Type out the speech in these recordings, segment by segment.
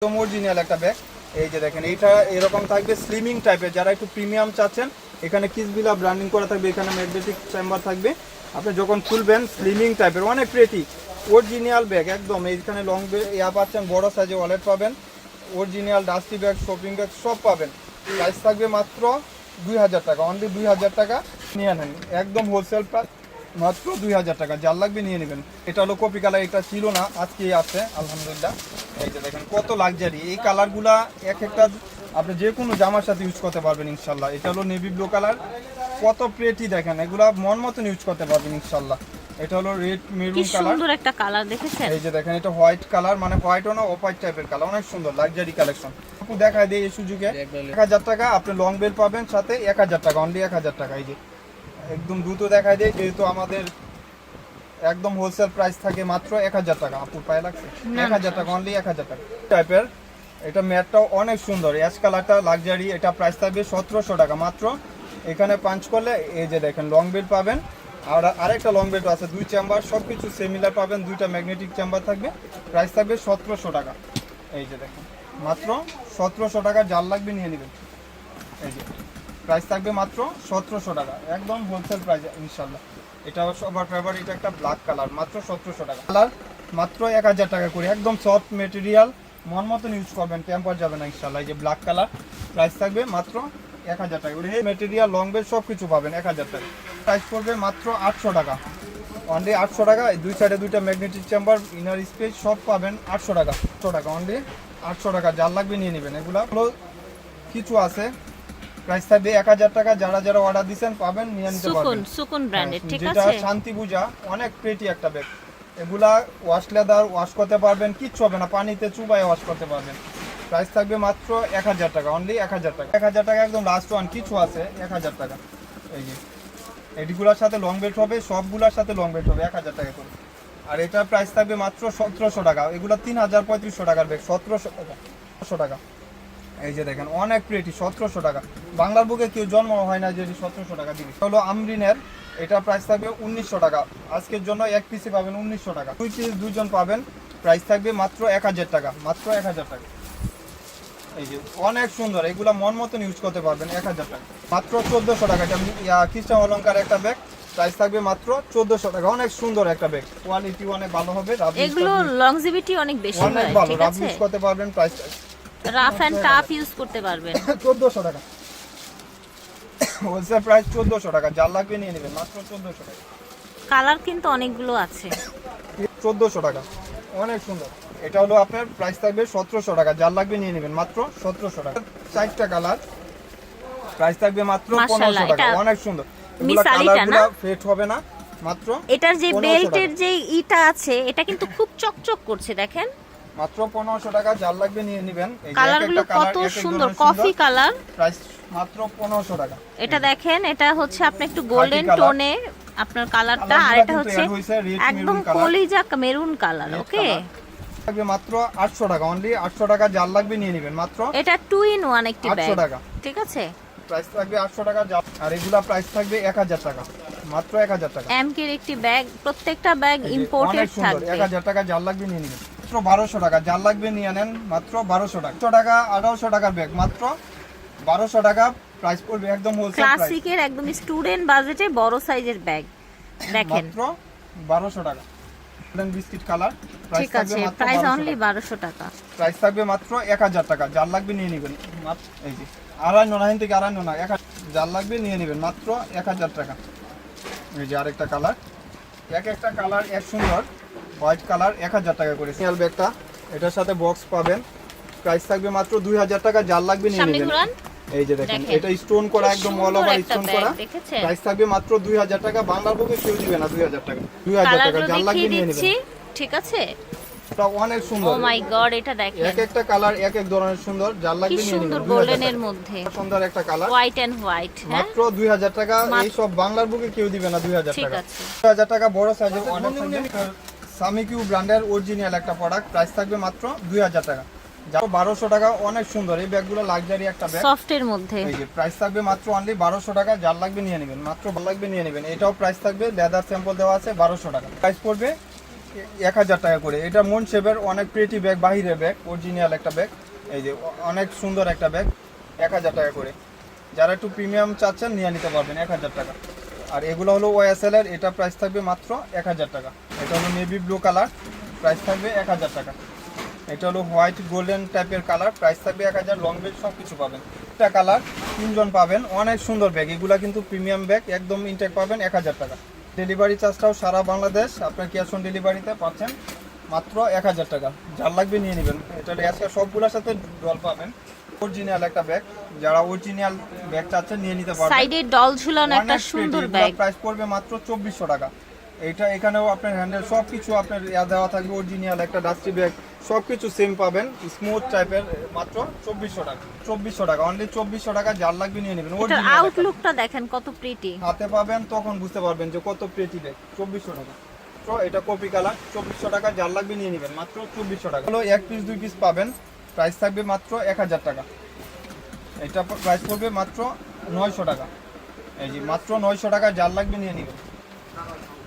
একদম অরিজিনাল একটা ব্যাগ এই যে দেখেন, এইটা এরকম থাকবে স্লিমিং টাইপের যারা একটু প্রিমিয়াম চাচ্ছেন, এখানে কিসবিলা ব্র্যান্ডিং করা থাকবে, এখানে ম্যাগনেটিক চেম্বার থাকবে। আপনি যখন খুলবেন স্লিমিং টাইপের অনেক প্রেটি অরিজিনাল ব্যাগ একদম। এইখানে লং ইয়া পাচ্ছেন, বড় সাইজে ওয়ালেট পাবেন। Original dusty bag shopping bag সব পাবেন। প্রাইস থাকবে মাত্র দুই হাজার টাকা অনলি দুই হাজার টাকা। নিয়ে নেন, একদম হোলসেল প্রাইস মাত্র দুই হাজার টাকা। যার লাগবে নিয়ে নেবেন। এটা হলো কপি কালার এটা ছিল না আজকে আছে আলহামদুলিল্লাহ। এই যে দেখেন কত লাক্সারি এই কালারগুলা এক একটা আপনি যে কোনো জামার সাথে ইউজ করতে পারবেন ইনশাল্লাহ এটা হলো নেভি ব্লু কালার কত প্রেটি দেখেন এগুলা মন মতন ইউজ করতে পারবেন ইনশাল্লাহ এটা হলো রেড মেরুন কালার সুন্দর একটা কালার দেখেছেন? এই যে দেখেন এটা হোয়াইট কালার মানে হোয়াইটও না অফ হোয়াইট টাইপের কালার অনেক সুন্দর লাক্সারি কালেকশন আপু দেখায় দেয় এই সুযোগে। এক হাজার টাকা আপনি লং বেল পাবেন সাথে এক হাজার টাকা অনলি এক হাজার টাকা এই যে। একদম দ্রুত দেখায় দেয় যেহেতু আমাদের একদম হোলসেল প্রাইস থাকে মাত্র এক হাজার টাকা। আপুর পায়ে লাগছে? এক হাজার টাকা অনলি এক হাজার টাকা। টাইপের এটা ম্যাটটাও অনেক সুন্দর। অ্যাশ কালারটা লাক্সারি এটা প্রাইস থাকবে সতেরোশো টাকা মাত্র। এখানে পাঞ্চ করলে এই যে দেখেন লং বেল পাবেন। আর আরেকটা লং বেল্ট আছে দুই চেম্বার সব কিছু সিমিলার পাবেন দুইটা ম্যাগনেটিক চেম্বার থাকবে। প্রাইস থাকবে সতেরোশো টাকা। এই যে দেখেন মাত্র সতেরোশো টাকা জাল লাগবে নিয়ে নেবেন। এই যে। প্রাইস থাকবে মাত্র সতেরোশো টাকা। একদম হোলসেল প্রাইস ইনশাল্লাহ এটা সবার ফেভারিট একটা ব্ল্যাক কালার মাত্র সতেরোশো টাকা। কালার মাত্র এক হাজার টাকা করে, একদম সফট মেটেরিয়াল মন মতন ইউজ করবেন টেম্পার যাবে না ইনশাল্লাহ এই যে ব্ল্যাক কালার প্রাইস থাকবে মাত্র এক হাজার টাকা করে। মেটেরিয়াল লং বেল সব কিছু পাবেন এক হাজার টাকা। প্রাইস পড়বে মাত্র আটশো টাকা। অনলি আটশো টাকা দুই সাইডে দুইটা ম্যাগনেটিক চেম্বার ইনার স্পেস সব পাবেন আটশো টাকা। আটশো টাকা অনলি আটশো টাকা, যার লাগবে নিয়ে নেবেন। এগুলো কিছু আছে। প্রাইস থাকবে এক হাজার টাকা যারা যারা অর্ডার দিচ্ছেন পাবেন নিয়ে নিতে পারবেন। সুকুন ব্র্যান্ডের ঠিক যেটা আছে? শান্তি পূজা অনেক প্রেটি একটা ব্যাগ এগুলা ওয়াশ লেদার ওয়াশ করতে পারবেন কিচ্ছু হবে না পানিতে চুবাই ওয়াশ করতে পারবেন। প্রাইস থাকবে মাত্র এক হাজার টাকা অনলি এক হাজার টাকা। এক হাজার টাকা একদম লাস্ট ওয়ান কিছু আছে এক হাজার টাকা। এই যে এডিগুলোর সাথে লং বেল্ট হবে সবগুলোর সাথে লং বেল্ট হবে এক হাজার টাকা করে। আর এটার প্রাইস থাকবে মাত্র সতেরোশো টাকা এগুলো তিন হাজার পঁয়ত্রিশশো টাকার ব্যাগ সতেরোশো টাকা। সতেরোশো টাকা। এই যে দেখেন অনেক প্রেটি সতেরোশো টাকা। বাংলার বুকে কেউ জন্ম হয় না যে সতেরোশো টাকা দিবে হলো আমরিনের এটা প্রাইস থাকবে উনিশশো টাকা। আজকের জন্য এক পিসে পাবেন উনিশশো টাকা। দুই পিস দুজন পাবেন প্রাইস থাকবে মাত্র এক হাজার টাকা মাত্র এক হাজার টাকা। এই যে অনেক সুন্দর এগুলা মন মতন ইউজ করতে পারবেন এক হাজার টাকা। মাত্র চোদ্দোশো টাকা এটা খ্রিস্টান অলঙ্কার একটা ব্যাগ প্রাইস থাকবে মাত্র চোদ্দোশো টাকা। অনেক সুন্দর একটা ব্যাগ কোয়ালিটি অনেক ভালো হবে এগুলো লংজিভিটি অনেক বেশি অনেক ভালো ইউজ করতে পারবেন price rough and tough use করতে পারবেন। চোদ্দোশো টাকা। হোলসেল প্রাইস চোদ্দোশো টাকা। যার লাগবে নিয়ে নেবেন মাত্র চোদ্দোশো টাকা। কালার কিন্তু অনেকগুলো আছে। চোদ্দোশো টাকা। অনেক সুন্দর। এটা হলো আপনার প্রাইস থাকবে সতেরোশো টাকা। যার লাগবে নিয়ে নেবেন মাত্র সতেরোশো টাকা। চারটা কালার প্রাইস থাকবে মাত্র মাশাআল্লাহ, পনেরোশো টাকা। অনেক সুন্দর। মিস আলিটা না? ফেট হবে না মাত্র এটার যে বেল্টের যে ইটা আছে এটা কিন্তু খুব চকচক করছে দেখেন। মাত্র পনেরোশো টাকা যার লাগবে নিয়ে নেবেন। কালারগুলো কত সুন্দর কফি কালার। প্রাইস মাত্র পনেরোশো টাকা। এটা দেখেন এটা হচ্ছে আপনার একটু গোল্ডেন। টোনে আপনার কালারটা আর এটা হচ্ছে একদম। কলিজা মেরুন কালার ওকে লাগবে মাত্র আটশো টাকা অনলি আটশো টাকা যার লাগবে নিয়ে নেবেন মাত্র এটা টু ইন ওয়ান একটি 800 ব্যাগ টাকা। ঠিক আছে? প্রাইস থাকবে আটশো টাকা আর এগুলা প্রাইস থাকবে এক হাজার টাকা মাত্র এক হাজার টাকা। এমকের একটি ব্যাগ প্রত্যেকটা ব্যাগ ইম্পোর্টেড থাকবে এক হাজার টাকা যার লাগবে নিয়ে নেবেন। মাত্র বারোশো টাকা। যার লাগবে নিয়ে নেন মাত্র বারোশো টাকা। একশো টাকা আঠারোশো টাকার ব্যাগ মাত্র বারোশো টাকা প্রাইস পড়বে একদম হোলসেল ক্লাসিকের একদম স্টুডেন্ট বাজেটে বড় সাইজের ব্যাগ দেখেন। মাত্র বারোশো টাকা। গোল্ডেন বিস্কিট কালার প্রাইস ঠিক থাকবে আছে মাত্র প্রাইস অনলি টাকা। বারোশো টাকা। প্রাইস থাকবে মাত্র এক হাজার টাকা। যার লাগবে নিয়ে নেবেন। মাত্র এই যে আড়াই নয় হিন থেকে আড়াই নয় এক যার লাগবে নিয়ে নেবেন মাত্র এক হাজার টাকা। এই যে আরেকটা কালার এক একটা কালার এক সুন্দর। হোয়াইট কালার এক হাজার টাকা করে। সিয়াল ব্যাগটা। এটার সাথে বক্স পাবেন। প্রাইস থাকবে মাত্র দুই হাজার টাকা যার লাগবে নিয়ে নেবেন। এই যে দেখেন। এটা স্টোন করা একদম সুন্দর অল ওভার স্টোন করা। দেখেছেন? প্রাইস থাকবে মাত্র দুই হাজার টাকা। বাংলার বুকে কেউ দিবে না দুই হাজার টাকা। দুই হাজার টাকা কালারগুলো যার লাগবে নিয়ে নেবেন। ঠিক আছে? এটা অনেক ও সুন্দর মাই গড এটা দেখেন। এক একটা কালার এক এক ধরনের সুন্দর। যার লাগবে নিয়ে সুন্দর গোল্ডেনের মধ্যে। সুন্দর একটা কালার। হোয়াইট এন্ড হোয়াইট হ্যাঁ? মাত্র দুই হাজার টাকা। এই সব বাংলার বুকে কেউ দিবে না দুই হাজার ঠিক টাকা। আছে। দুই হাজার টাকা বড় সাইজের অনেক সামিকিউ ব্র্যান্ডের অরিজিনাল একটা প্রোডাক্ট প্রাইস থাকবে মাত্র দুই হাজার টাকা। যা বারোশো টাকা অনেক সুন্দর। এই ব্যাগগুলো লাক্সারি একটা ব্যাগ সফটের মধ্যে। এই যে প্রাইস থাকবে মাত্র অনলি বারোশো টাকা যার লাগবে নিয়ে নেবেন। মাত্র ভালো লাগবে নিয়ে নেবেন। এটাও প্রাইস থাকবে লেদার স্যাম্পল দেওয়া আছে বারোশো টাকা। প্রাইস পড়বে এক হাজার টাকা করে। এটা মন শেপের অনেক প্রেটি ব্যাগ বাহিরের ব্যাগ অরিজিনাল একটা ব্যাগ এই যে অনেক সুন্দর একটা ব্যাগ এক হাজার টাকা করে। যারা একটু প্রিমিয়াম চাচ্ছেন নিয়ে নিতে পারবেন এক হাজার টাকা। আর এগুলো হলো ওয়াইএসএল এর, এটা প্রাইস থাকবে মাত্র এক হাজার টাকা। এটা হলো নেভি ব্লু কালার প্রাইস থাকবে এক হাজার টাকা। এটা হলো হোয়াইট গোল্ডেন টাইপের কালার প্রাইস থাকবে এক হাজার লং ব্যাগ সব কিছু পাবেন। একটা কালার তিনজন পাবেন, অনেক সুন্দর ব্যাগ এগুলা কিন্তু প্রিমিয়াম ব্যাগ একদম ইনটেক পাবেন এক হাজার টাকা। ডেলিভারি চার্জটাও সারা বাংলাদেশ, আপনার ক্যাশ অন ডেলিভারিতে পাচ্ছেন মাত্র এক হাজার টাকা। যার লাগবে নিয়ে নেবেন। এটা আজকে সবগুলোর সাথে ডল পাবেন। অরিজিনাল একটা ব্যাগ যারা অরিজিনাল ব্যাগ চাচ্ছেন নিয়ে নিতে পারবেন সাইডে ডল ঝুলানো একটা সুন্দর ব্যাগ প্রাইস পড়বে মাত্র চব্বিশশো টাকা। এটা এখানেও আপনার হ্যান্ডেল সব কিছু আপনার ইয়া দেওয়া থাকবে অরিজিনাল একটা ডাস্টি ব্যাগ সব কিছু সেম পাবেন স্মুথ টাইপের মাত্র চব্বিশশো টাকা। চব্বিশশো টাকা অনলি চব্বিশশো টাকা যার লাগবে নিয়ে নেবেন। এটার আউটলুকটা দেখেন কত প্রিটি হাতে পাবেন তখন বুঝতে পারবেন যে কত প্রেটি ব্যাগ চব্বিশশো টাকা। তো এটা কপি কালার চব্বিশশো টাকা যার লাগবে নিয়ে নেবেন মাত্র চব্বিশশো টাকা। হলো এক পিস দুই পিস পাবেন। প্রাইস থাকবে মাত্র এক হাজার টাকা। এটা প্রাইস পড়বে মাত্র নয়শো টাকা। এই যে মাত্র নয়শো টাকা যার লাগবে নিয়ে নেবেন।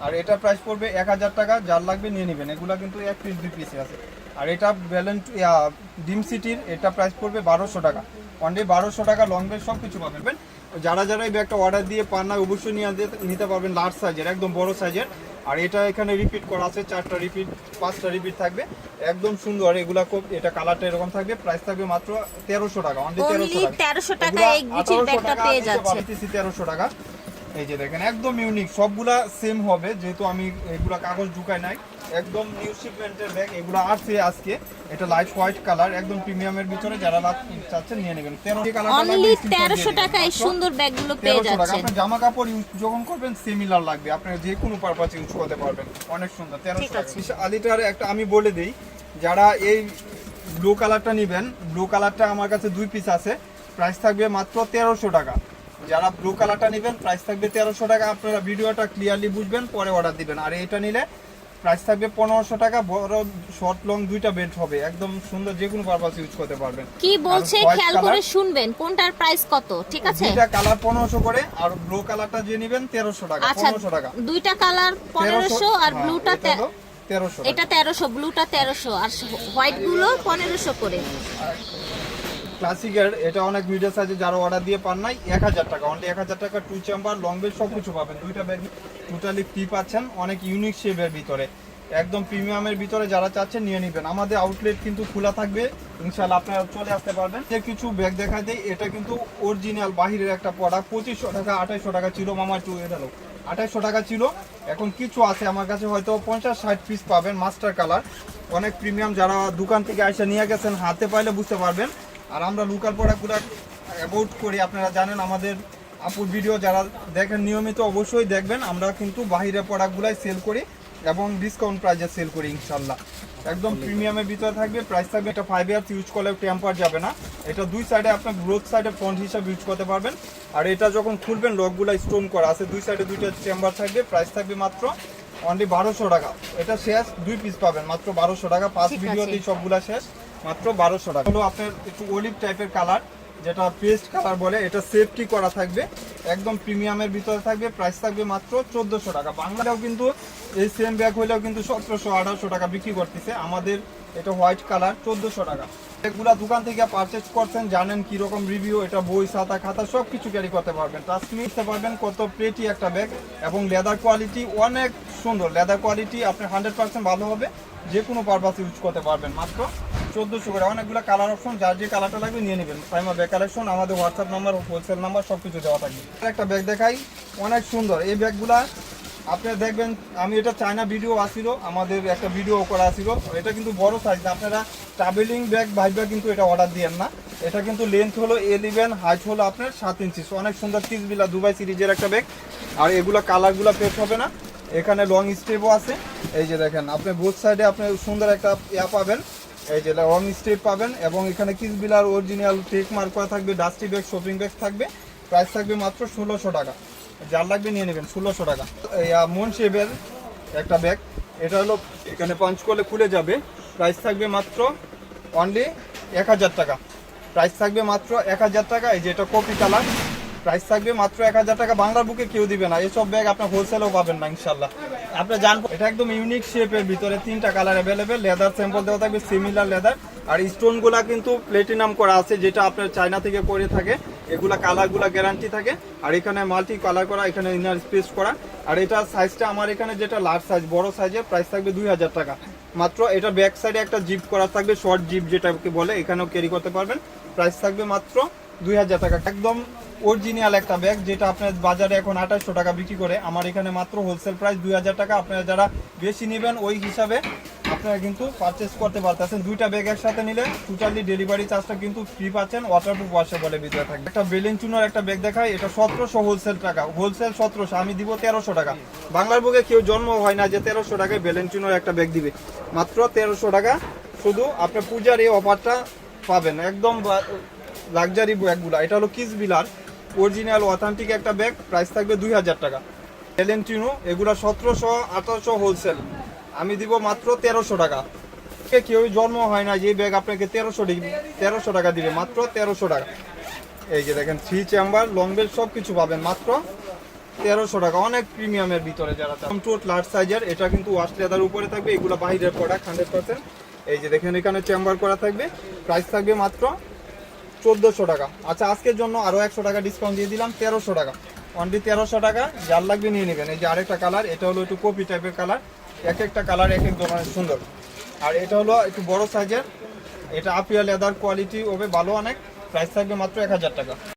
আর এটা প্রাইস পড়বে এক হাজার টাকা যার লাগবে নিয়ে নেবেন। এগুলা কিন্তু এক পিস দুই পিসে আছে। আর এটা ব্যালেন্ট ডিম সিটির এটা প্রাইস পড়বে বারোশো টাকা। অনলি বারোশো টাকা লং বেড সব কিছু পাবেন। যারা যারা এই ব্যাগটা অর্ডার দিয়ে পান না অবশ্যই নিয়ে নিতে পারবেন লার্জ সাইজের একদম বড় সাইজের আর এটা এখানে রিপিট করা আছে চারটা রিপিট পাঁচটা রিপিট থাকবে। একদম সুন্দর এগুলা খুব এটা কালারটা এরকম থাকবে প্রাইস থাকবে মাত্র তেরোশো টাকা অনলি তেরোশো 1300 টাকা। তেরোশো টাকা। এই যে দেখেন একদম ইউনিক সবগুলা সেম হবে যেহেতু আমি এগুলা কাগজ ঢুকাই নাই। একদম নিউ শিপমেন্টের ব্যাগ এগুলো আসছে আজকে। এটা লাইট হোয়াইট কালার একদম প্রিমিয়ামের ভিতরে যারা চাচ্ছেন নিয়ে নেবেন। অনলি তেরোশো টাকায় সুন্দর ব্যাগগুলো পেয়ে যাচ্ছেন। আপনার জামা কাপড় ইউজ যখন করবেন সিমিলার লাগবে। আপনার যে কোনো পারপাস ইউজ করতে পারবেন। অনেক সুন্দর। তেরোশো। আলিটার একটা আমি বলে দিই যারা এই ব্লু কালারটা নেবেন ব্লু কালারটা আমার কাছে দুই পিস আছে। প্রাইস থাকবে মাত্র তেরোশো টাকা। যারা ব্লু কালারটা নেবেন প্রাইস থাকবে তেরোশো টাকা। আপনারা ভিডিওটা ক্লিয়ারলি বুঝবেন পরে অর্ডার দিবেন। আর এটা নিলে প্রাইস থাকবে পনেরোশো টাকা বড় শর্ট লং দুইটা বেড হবে। একদম সুন্দর যে কোনো পারপাস ইউজ করতে পারবেন। কি বলছে? খেয়াল করে শুনবেন কোনটার প্রাইস কত ঠিক আছে? দুইটা কালার পনেরোশো করে আর ব্লু কালারটা যে নেবেন তেরোশো টাকা আচ্ছা পনেরোশো টাকা। দুইটা কালার পনেরোশো আর হ্যাঁ, ব্লুটা এটা তেরোশো এটা তেরোশো ব্লুটা তেরোশো আর হোয়াইটগুলো পনেরোশো করে। ক্লাসিকের এটা অনেক মিডিয়াম সাইজে যারা অর্ডার দিয়ে পান নাই, এক হাজার টাকা অনলি এক হাজার টাকা টু চেম্বার লং বেড সব কিছু পাবেন। দুইটা ব্যাগ টোটালি ফ্রি পাচ্ছেন, অনেক ইউনিক শেপের ভিতরে। একদম প্রিমিয়ামের ভিতরে যারা চাচ্ছেন, নিয়ে নেবেন। আমাদের আউটলেট কিন্তু খোলা থাকবে ইনশাল্লাহ আপনারা চলে আসতে পারবেন। যে কিছু ব্যাগ দেখা দেয় এটা কিন্তু অরিজিনাল বাহিরের একটা প্রোডাক্ট পঁচিশশো টাকা, আঠাইশশো টাকা ছিল, মামা টু এটা লোক আঠাইশশো টাকা ছিল, এখন কিছু আছে, আমার কাছে হয়তো পঞ্চাশ, ষাট পিস পাবেন মাস্টার কালার অনেক প্রিমিয়াম যারা দোকান থেকে এসে নিয়ে গেছেন, হাতে পাইলে বুঝতে পারবেন। আর আমরা লোকাল প্রোডাক্টগুলো অ্যাবাউট করি। আপনারা জানেন আমাদের আপুর ভিডিও যারা দেখেন নিয়মিত অবশ্যই দেখবেন। আমরা কিন্তু বাহিরের প্রোডাক্টগুলাই সেল করি এবং ডিসকাউন্ট প্রাইজে সেল করি ইনশাল্লাহ একদম প্রিমিয়ামের ভিতরে থাকবে প্রাইস থাকবে। এটা ফাইভ ইয়ার্স ইউজ করলে টেম্পার যাবে না। এটা দুই সাইডে আপনার গ্রোথ সাইডে ফ্রন্ট হিসাবে ইউজ করতে পারবেন। আর এটা যখন খুলবেন লকগুলো স্টোন করা আছে দুই সাইডে দুইটা চেম্বার থাকবে প্রাইস থাকবে মাত্র অনলি বারোশো টাকা। এটা শেষ দুই পিস পাবেন মাত্র বারোশো টাকা। পাঁচ। ভিডিওতেই সবগুলা শেষ। মাত্র বারোশো টাকা। হলো আপনার একটু অলিভ টাইপের কালার যেটা পেস্ট কালার বলে, এটা সেফটি করা থাকবে, একদম প্রিমিয়ামের ভিতরে থাকবে প্রাইস থাকবে মাত্র চোদ্দোশো টাকা। বাংলাতেও কিন্তু এই সেম ব্যাগ হলেও কিন্তু সতেরোশো, আঠারোশো টাকা বিক্রি করতেছে। আমাদের এটা হোয়াইট কালার চোদ্দোশো টাকা। এগুলা দোকান থেকে পারচেজ করছেন, জানেন কীরকম রিভিউ এটা বই খাতা খাতা সব কিছু ক্যারি করতে পারবেন। ট্রাস্ট নিতে পারবেন কত প্রেটি একটা ব্যাগ এবং লেদার কোয়ালিটি অনেক সুন্দর। লেদার কোয়ালিটি আপনার হান্ড্রেড পার্সেন্ট ভালো হবে যে কোনো পারপাস ইউজ করতে পারবেন মাত্র চোদ্দোশো করে। অনেকগুলো কালার অপশন যার যে কালারটা লাগবে নিয়ে নেবেন। প্রাইমার ব্যাগ কালেকশন আমাদের হোয়াটসঅ্যাপ নাম্বার হোলসেল নাম্বার সব কিছু দেওয়া থাকবে। একটা ব্যাগ দেখাই, অনেক সুন্দর। এই ব্যাগগুলা আপনি দেখবেন, আমি এটা চায়না ভিডিও আসিল আমাদের একটা ভিডিও করা আসিল এটা কিন্তু বড় সাইজ আপনারা ট্রাভেলিং ব্যাগ ভাইবা কিন্তু এটা অর্ডার দিয়েন না। এটা কিন্তু লেন্থ হলো এলিভেন হাইট হলো আপনার সাত ইঞ্চি অনেক সুন্দর তিসবিলা দুবাই সিরিজের একটা ব্যাগ আর এগুলো কালারগুলো পেট হবে না। এখানে লং স্টেপও আছে। এই যে দেখেন, আপনি বোথ সাইডে আপনি সুন্দর একটা ইয়া পাবেন। এই যে লং স্টেপ পাবেন এবং এখানে কিসবিলার অরিজিনাল টেক মার্ক করা থাকবে ডাস্টি ব্যাগ শপিং ব্যাগ থাকবে। প্রাইস থাকবে মাত্র ষোলোশো টাকা। যার লাগবে নিয়ে নেবেন, ষোলোশো টাকা। মন শেপের একটা ব্যাগ এটা হলো, এখানে পাঞ্চ করলে খুলে যাবে। প্রাইস থাকবে মাত্র অনলি এক হাজার টাকা। প্রাইস থাকবে মাত্র এক হাজার টাকা। এই যে এটা কপি কালার প্রাইস থাকবে মাত্র এক হাজার টাকা। বাংলার বুকে কেউ দিবে না। এসব ব্যাগ আপনার হোলসেলেও পাবেন না, ইনশাল্লাহ। আপনি জান এটা একদম ইউনিক শেপের ভিতরে তিনটা কালার অ্যাভেলেবেল লেদার স্যাম্পল দেওয়া থাকবে সিমিলার লেদার আর স্টোনগুলা কিন্তু প্লেটিনাম করা আছে, যেটা আপনার চায়না থেকে করে থাকে। এগুলা কালারগুলা গ্যারান্টি থাকে। আর এখানে মাল্টি কালার করা, এখানে ইনার স্পেস করা। আর এটা সাইজটা আমার এখানে যেটা লার্জ সাইজ বড় সাইজের প্রাইস থাকবে দুই হাজার টাকা। মাত্র এটা ব্যাক সাইডে একটা জিপ করা থাকবে শর্ট জিপ যেটাকে বলে, এখানেও ক্যারি করতে পারবেন। প্রাইস থাকবে মাত্র দুই হাজার টাকা। একদম অরিজিনাল একটা ব্যাগ যেটা আপনার বাজারে এখন আঠাশশো টাকা বিক্রি করে, আমার এখানে মাত্র হোলসেল প্রাইস দুই হাজার টাকা। আপনারা যারা বেশি নেবেন, ওই হিসাবে আপনারা কিন্তু পারচেস করতে পারতেছেন। দুইটা ব্যাগ একসাথে নিলে টোটালি ডেলিভারি চার্জটা কিন্তু ফ্রি পাচ্ছেন ওয়াটারপ্রুফ ওয়াশে বলে ভিতরে থাকবে। একটা বেলেন চুনার একটা ব্যাগ দেখায় এটা সতেরোশো হোলসেল টাকা। হোলসেল সতেরোশো, আমি দিব তেরোশো টাকা। বাংলার বুকে কেউ জন্ম হয় না যে তেরোশো টাকায় বেলেন চুনার একটা ব্যাগ দিবে। মাত্র তেরোশো টাকা, শুধু আপনার পূজার এই অফারটা পাবেন। একদম লাক্সারি ব্যাগগুলো এটা হলো কিস বিলার অরিজিনাল অথেন্টিক একটা ব্যাগ প্রাইস থাকবে দুই হাজার টাকা। এলেন্টিনো এগুলো সতেরোশো, আঠারোশো হোলসেল আমি দিব মাত্র তেরোশো টাকা। কেউ জন্ম হয় না যে ব্যাগ আপনাকে তেরোশো তেরোশো টাকা দিবে, মাত্র তেরোশো টাকা। এই যে দেখেন থ্রি চেম্বার লং বেল সব কিছু পাবেন, মাত্র তেরোশো টাকা। অনেক প্রিমিয়ামের ভিতরে যারা টোট লার্জ সাইজের এটা কিন্তু ওয়াশ লেদার উপরে থাকবে, এগুলো বাইরের প্রোডাক্ট হান্ড্রেড পার্সেন্ট এই যে দেখেন, এখানে চেম্বার করা থাকবে। প্রাইস থাকবে মাত্র চোদ্দোশো টাকা। আচ্ছা আজকের জন্য আরও একশো টাকা ডিসকাউন্ট দিয়ে দিলাম, তেরোশো টাকা। অনলি তেরোশো টাকা, যার লাগবে নিয়ে নেবেন। এই যে আরেকটা কালার এটা হলো একটু কপি টাইপের কালার এক একটা কালার এক এক ধরনের সুন্দর। আর এটা হলো একটু বড় সাইজের এটা আপিয়া লেদার কোয়ালিটি হবে, ভালো অনেক। প্রাইস থাকবে মাত্র এক হাজার টাকা।